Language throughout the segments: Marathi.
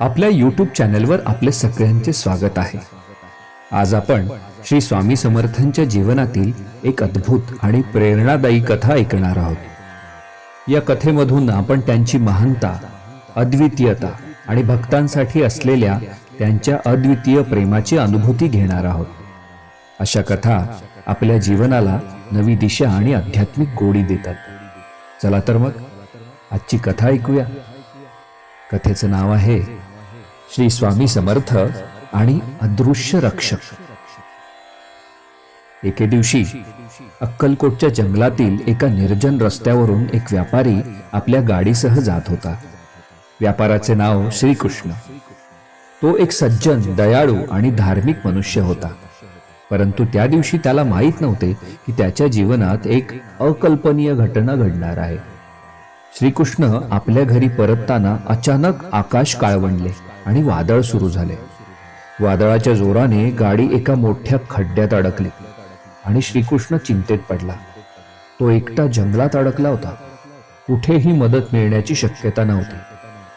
आपल्या यूट्यूब चॅनलवर आपले सगळ्यांचे स्वागत आहे. आज आपण श्री स्वामी समर्थांच्या जीवनातील एक अद्भुत आणि प्रेरणादायी कथा ऐकणार आहोत. या कथेमधून आपण त्यांची महानता अद्वितीयता आणि भक्तांसाठी असलेल्या त्यांच्या अद्वितीय प्रेमाची अनुभूती घेणार आहोत. अशा कथा आपल्या जीवनाला नवी दिशा आणि आध्यात्मिक गोडी देतात. चला तर मग आजची कथा ऐकूया. कथेचं नाव आहे श्री स्वामी समर्थ आणि अदृश्य रक्षक. एके दिवशी अक्कलकोटच्या जंगलातील एका निर्जन रस्त्यावरून एक व्यापारी आपल्या गाडीसह जात होता. व्यापाराचे नाव श्रीकृष्ण. तो एक सज्जन दयाळू आणि धार्मिक मनुष्य होता. परंतु त्या दिवशी त्याला माहीत नव्हते की त्याच्या जीवनात एक अकल्पनीय घटना घडणार आहे. श्रीकृष्ण आपल्या घरी परतताना अचानक आकाश काळवंडले आणि वादळ सुरू झाले. वादळाच्या जोराने गाडी एका मोठ्या खड्ड्यात अडकली आणि श्रीकृष्ण चिंतेत पडला. तो एकटा जंगलात अडकला होता. कुठेही मदत मिळण्याची शक्यता नव्हती.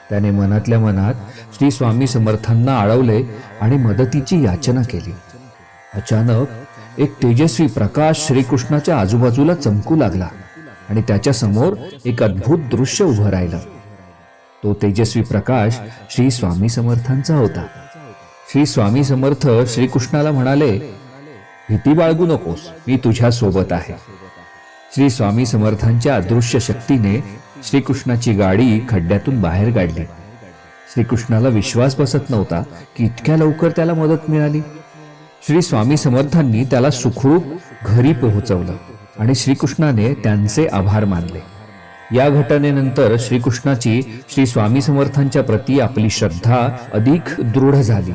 त्याने मनातल्या मनात श्री स्वामी समर्थांना आळवले आणि मदतीची याचना केली. अचानक एक तेजस्वी प्रकाश श्रीकृष्णाच्या आजूबाजूला चमकू लागला. आणि त्याच्यासमोर एक अद्भुत दृश्य उभं राहिलं. तो तेजस्वी प्रकाश श्री स्वामी समर्थांचा होता. श्री स्वामी समर्थ श्रीकृष्णाला म्हणाले भीती बाळगू नकोस मी तुझ्या सोबत आहे. श्री स्वामी समर्थांच्या अदृश्य शक्तीने श्रीकृष्णाची गाडी खड्ड्यातून बाहेर काढली. श्रीकृष्णाला विश्वास बसत नव्हता की इतक्या लवकर त्याला मदत मिळाली. श्री स्वामी समर्थांनी त्याला सुखरूप घरी पोहोचवलं. आणि श्रीकृष्णाने त्यांचे आभार मानले. या घटनेनंतर श्रीकृष्णाची श्री स्वामी समर्थांच्या प्रती आपली श्रद्धा अधिक दृढ झाली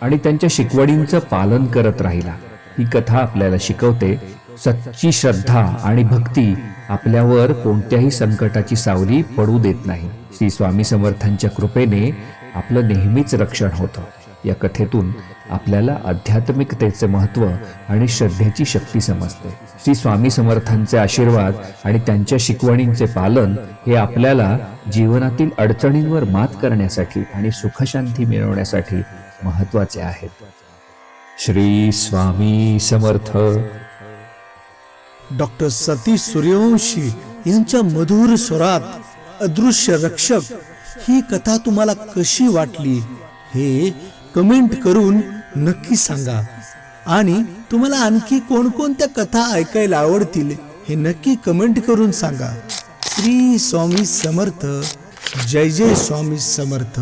आणि त्यांच्या शिकवणींचं पालन करत राहिला. ही कथा आपल्याला शिकवते सच्ची श्रद्धा आणि भक्ती आपल्यावर कोणत्याही संकटाची सावली पडू देत नाही. श्री स्वामी समर्थांच्या कृपेने आपलं नेहमीच रक्षण होतं. या कथेतून आपल्याला आध्यात्मिकतेचे महत्त्व आणि श्रद्धेची शक्ती समजते. श्री स्वामी समर्थांचे आशीर्वाद आणि त्यांच्या शिकवणींचे पालन हे आपल्याला जीवनातील अडचणींवर मात करण्यासाठी आणि सुखशांती मिळवण्यासाठी महत्त्वाचे आहेत. श्री स्वामी समर्थ. डॉक्टर सतीश सूर्यवंशी यांच्या मधुर स्वरात अदृश्य रक्षक ही कथा तुम्हाला कशी वाटली? हे कमेंट करून नक्की सांगा. आणि तुम्हाला आणखी कोणकोणत्या कथा ऐकायला आवडतील हे नक्की कमेंट करून सांगा. श्री स्वामी समर्थ. जय जय स्वामी समर्थ.